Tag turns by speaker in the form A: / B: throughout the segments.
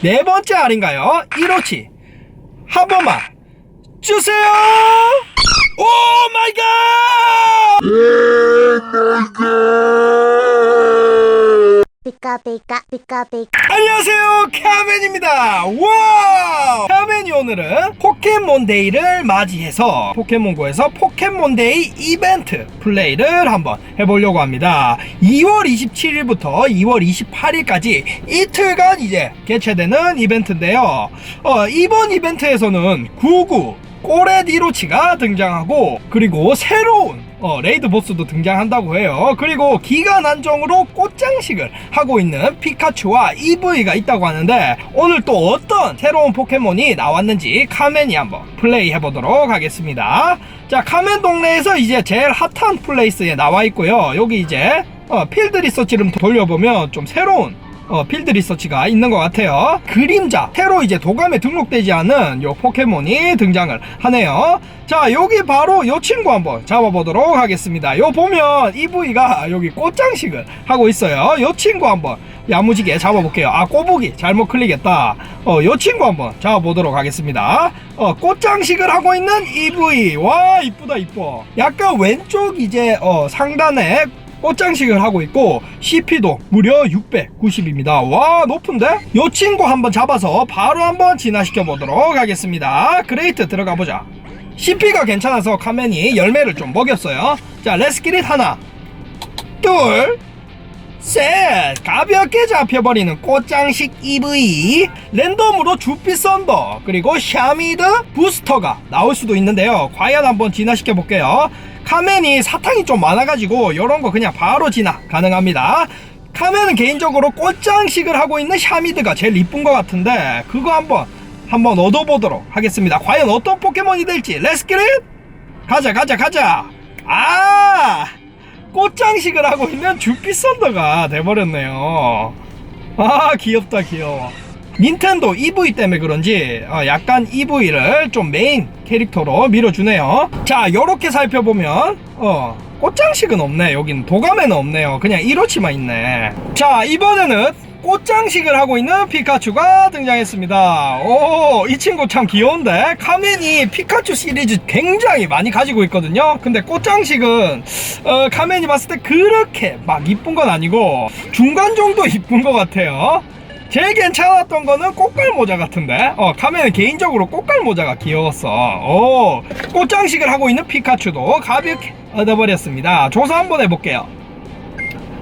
A: 네 번째 아닌가요? 1호치 한 번만 주세요! 오 마이 갓!
B: pika pika pika
A: 안녕하세요. 카멘입니다. 와 오늘은 포켓몬데이를 맞이해서 포켓몬고에서 포켓몬데이 이벤트 플레이를 한번 해보려고 합니다. 2월 27일부터 2월 28일까지 이틀간 이제 개최되는 이벤트인데요. 어, 이번 이벤트에서는 99 꼬레디로치가 등장하고 그리고 새로운 어, 레이드 보스도 등장한다고 해요. 그리고 기간 한정으로 꽃장식을 하고 있는 피카츄와 EV가 있다고 하는데 오늘 또 어떤 새로운 포켓몬이 나왔는지 카멘이 한번 플레이 해보도록 하겠습니다. 자, 카멘 동네에서 이제 제일 핫한 플레이스에 나와 있고요. 여기 이제 어, 필드 리서치를 돌려보면 좀 새로운 어, 필드 리서치가 있는 것 같아요. 그림자, 새로 이제 도감에 등록되지 않은 요 포켓몬이 등장을 하네요. 자, 여기 바로 요 친구 한번 잡아보도록 하겠습니다. 요 보면 EV가 여기 꽃장식을 하고 있어요. 요 친구 한번 야무지게 잡아볼게요. 아, 꼬부기 잘못 클릭했다. 어, 요 친구 한번 잡아보도록 하겠습니다. 어, 꽃장식을 하고 있는 EV. 와, 이쁘다, 이뻐. 약간 왼쪽 이제, 어, 상단에 꽃장식을 하고 있고 CP도 무려 690입니다. 와 높은데? 요 친구 한번 잡아서 바로 한번 진화시켜 보도록 하겠습니다. 그레이트 들어가 보자. CP가 괜찮아서 카멘이 열매를 좀 먹였어요. 자 레스키릿 하나 둘 셋! 가볍게 잡혀버리는 꽃장식 EV 랜덤으로 주피 썬더 그리고 샤미드 부스터가 나올 수도 있는데요. 과연 한번 진화시켜 볼게요. 카멘이 사탕이 좀 많아가지고 이런 거 그냥 바로 진화 가능합니다. 카멘은 개인적으로 꽃장식을 하고 있는 샤미드가 제일 이쁜 것 같은데 그거 한번 한번 얻어보도록 하겠습니다. 과연 어떤 포켓몬이 될지. 렛츠기릿 가자 가자 가자! 아 꽃장식을 하고 있는 주피 썬더가 돼버렸네요. 아 귀엽다 귀여워. 닌텐도 EV 때문에 그런지 어, 약간 EV를 좀 메인 캐릭터로 밀어주네요. 자 요렇게 살펴보면 어 꽃장식은 없네 여긴 도감에는 없네요. 그냥 1호치만 있네. 자 이번에는 꽃장식을 하고 있는 피카츄가 등장했습니다. 오, 이 친구 참 귀여운데? 카멘이 피카츄 시리즈 굉장히 많이 가지고 있거든요. 근데 꽃장식은, 어, 카멘이 봤을 때 그렇게 막 이쁜 건 아니고, 중간 정도 이쁜 것 같아요. 제일 괜찮았던 거는 꽃갈 모자 같은데? 어, 카멘은 개인적으로 꽃갈 모자가 귀여웠어. 오, 꽃장식을 하고 있는 피카츄도 가볍게 얻어버렸습니다. 조사 한번 해볼게요.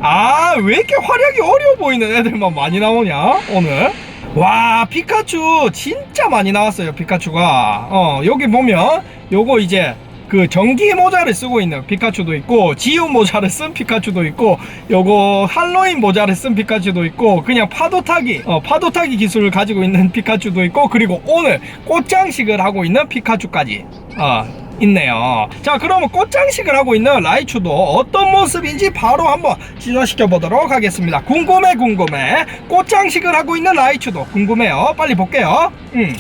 A: 아, 왜 이렇게 활약이 어려워 보이는 애들만 많이 나오냐, 오늘? 와, 피카츄 진짜 많이 나왔어요, 피카츄가. 어, 여기 보면, 요거 이제, 그 전기 모자를 쓰고 있는 피카츄도 있고 지우 모자를 쓴 피카츄도 있고 요거 할로윈 모자를 쓴 피카츄도 있고 그냥 파도 타기 어, 파도 타기 기술을 가지고 있는 피카츄도 있고 그리고 오늘 꽃장식을 하고 있는 피카츄까지 어, 있네요. 자, 그러면 꽃장식을 하고 있는 라이츄도 어떤 모습인지 바로 한번 진화시켜 보도록 하겠습니다. 궁금해, 궁금해. 꽃장식을 하고 있는 라이츄도 궁금해요. 빨리 볼게요. 음.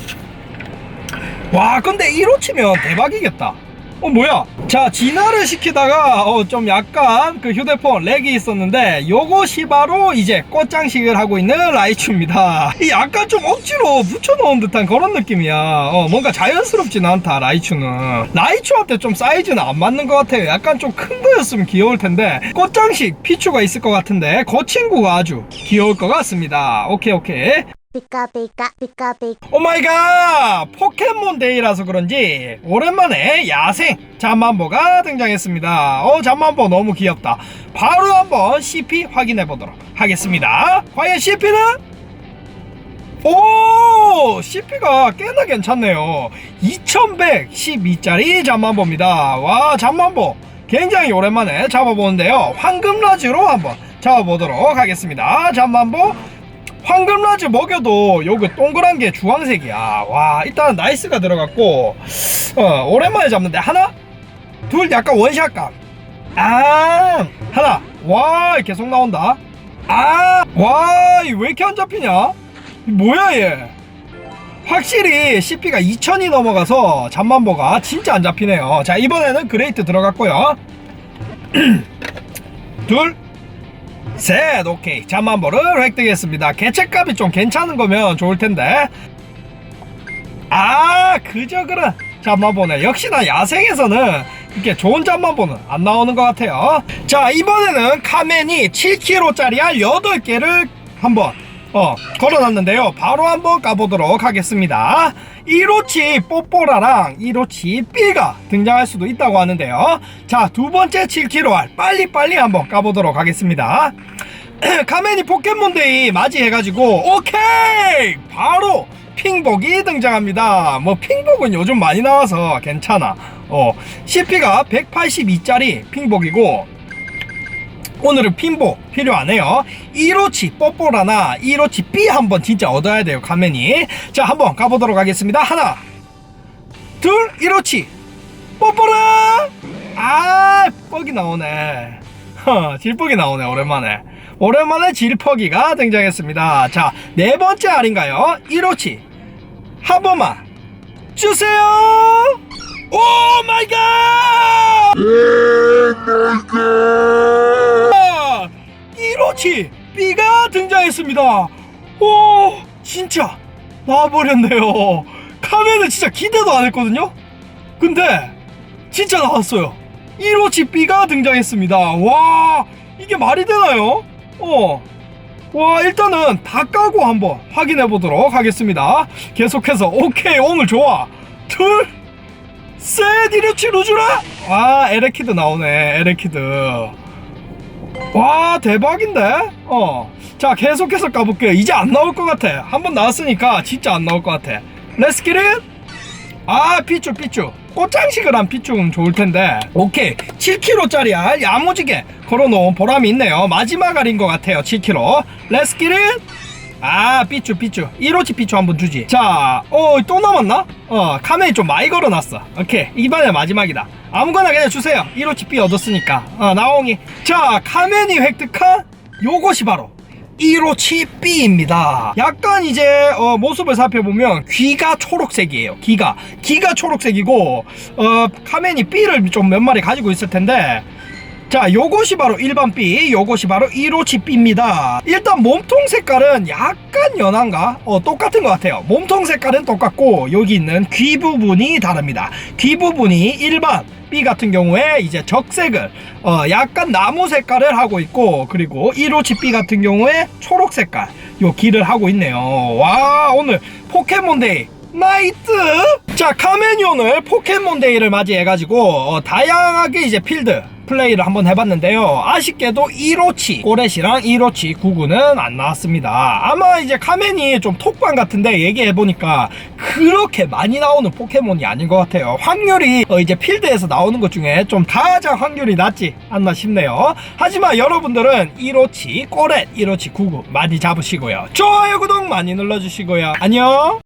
A: 와, 근데 1호 치면 대박이겠다. 어 뭐야? 자 진화를 시키다가 어 좀 약간 그 휴대폰 렉이 있었는데 요것이 바로 이제 꽃장식을 하고 있는 라이츄입니다. 이 약간 좀 억지로 붙여놓은 듯한 그런 느낌이야. 어 뭔가 자연스럽진 않다 라이츄는. 라이츄한테 좀 사이즈는 안 맞는 것 같아요. 약간 좀 큰 거였으면 귀여울 텐데 꽃장식 피츄가 있을 것 같은데 그 친구가 아주 귀여울 것 같습니다. 오케이 오케이
B: pika pika
A: 오마이갓! 포켓몬 데이라서 그런지 오랜만에 야생 잠만보가 등장했습니다. 어 잠만보 너무 귀엽다. 바로 한번 CP 확인해 보도록 하겠습니다. 과연 CP는? 오! CP가 꽤나 괜찮네요. 2112짜리 잠만보입니다. 와 잠만보 굉장히 오랜만에 잡아보는데요. 황금라지로 한번 잡아보도록 하겠습니다. 잠만보 황금라즈 먹여도 요거 동그란 게 주황색이야. 와, 일단 나이스가 들어갔고, 어, 오랜만에 잡는데, 하나? 둘, 약간 원샷감. 아, 하나. 와, 계속 나온다. 아, 와, 이왜 이렇게 안 잡히냐? 이 뭐야, 얘. 확실히 CP가 2000이 넘어가서 잠만보가 진짜 안 잡히네요. 자, 이번에는 그레이트 들어갔고요. 둘, 셋 오케이. 잠만보를 획득했습니다. 개체값이 좀 괜찮은 거면 좋을 텐데. 아 그저 그런 잠만보네. 역시나 야생에서는 이렇게 좋은 잠만보는 안 나오는 것 같아요. 자 이번에는 카멘이 7kg짜리 알 8개를 한번 어 걸어놨는데요. 바로 한번 까보도록 하겠습니다. 이로치 뽀뽀라랑 이로치 B가 등장할 수도 있다고 하는데요. 자 두 번째 7kg 알 빨리빨리 한번 까보도록 하겠습니다. 카멘이 포켓몬데이 맞이해가지고 오케이! 바로 핑복이 등장합니다. 뭐 핑복은 요즘 많이 나와서 괜찮아. 어 CP가 182짜리 핑복이고 오늘은 핀복 필요하네요. 1호치 뽀뽀라나 1호치 B 한번 진짜 얻어야 돼요. 카멘이. 자, 한번 가보도록 하겠습니다. 하나, 둘, 1호치 뽀뽀라. 아, 뻑이 나오네. 허, 질퍽이 나오네. 오랜만에. 오랜만에 질퍽이가 등장했습니다. 자, 네 번째 알인가요? 1호치 한 번만 주세요. 오 마이 갓! 아, 1호치 B가 등장했습니다. 오, 진짜 나와버렸네요. 카멘은 진짜 기대도 안 했거든요. 근데 진짜 나왔어요. 1호치 B가 등장했습니다. 와, 이게 말이 되나요? 어. 와, 일단은 다 까고 한번 확인해 보도록 하겠습니다. 계속해서 오케이, 오늘 좋아. 둘, 셋, 1호치 루즈라. 와, 에레키드 나오네. 에레키드. 와 대박인데? 어. 자 계속해서 까볼게요. 이제 안 나올 것 같아. 한번 나왔으니까 진짜 안 나올 것 같아. 렛츠 기릿 아 피쭈 피쭈 꽃장식을 한 피쭈는 좋을 텐데. 오케이. 7kg짜리 알 야무지게 걸어놓은 보람이 있네요. 마지막 알인 것 같아요 7kg 렛츠 기릿 아 삐쭈 삐쭈 1호치 삐쭈 한번 주지. 자어또 남았나? 어 카멘이 좀 많이 걸어놨어. 오케이. 이번에 마지막이다 아무거나 그냥 주세요 1호치 삐 얻었으니까 어 나옹이 자 카멘이 획득한 요것이 바로 1호치 B입니다. 약간 이제 어, 모습을 살펴보면 귀가 초록색이에요. 귀가 귀가 초록색이고 어, 카멘이 B를 좀 몇 마리 가지고 있을 텐데 자, 요것이 바로 일반 B, 요것이 바로 1호치 B입니다. 일단 몸통 색깔은 약간 연한가? 어, 똑같은 것 같아요. 몸통 색깔은 똑같고, 여기 있는 귀 부분이 다릅니다. 귀 부분이 일반 B 같은 경우에 이제 적색을, 어, 약간 나무 색깔을 하고 있고, 그리고 1호치 B 같은 경우에 초록 색깔, 요 귀를 하고 있네요. 와, 오늘 포켓몬데이. 나이트! 자, 오늘 포켓몬데이를 맞이해가지고, 어, 다양하게 이제 필드, 플레이를 한번 해봤는데요. 아쉽게도 1호치 꼬렛이랑 1호치 99는 안 나왔습니다. 아마 이제 카멘이 좀 톡방 같은데 얘기해보니까 그렇게 많이 나오는 포켓몬이 아닌 것 같아요. 확률이 어 이제 필드에서 나오는 것 중에 좀 가장 확률이 낮지 않나 싶네요. 하지만 여러분들은 1호치 꼬렛 1호치 99 많이 잡으시고요. 좋아요 구독 많이 눌러주시고요. 안녕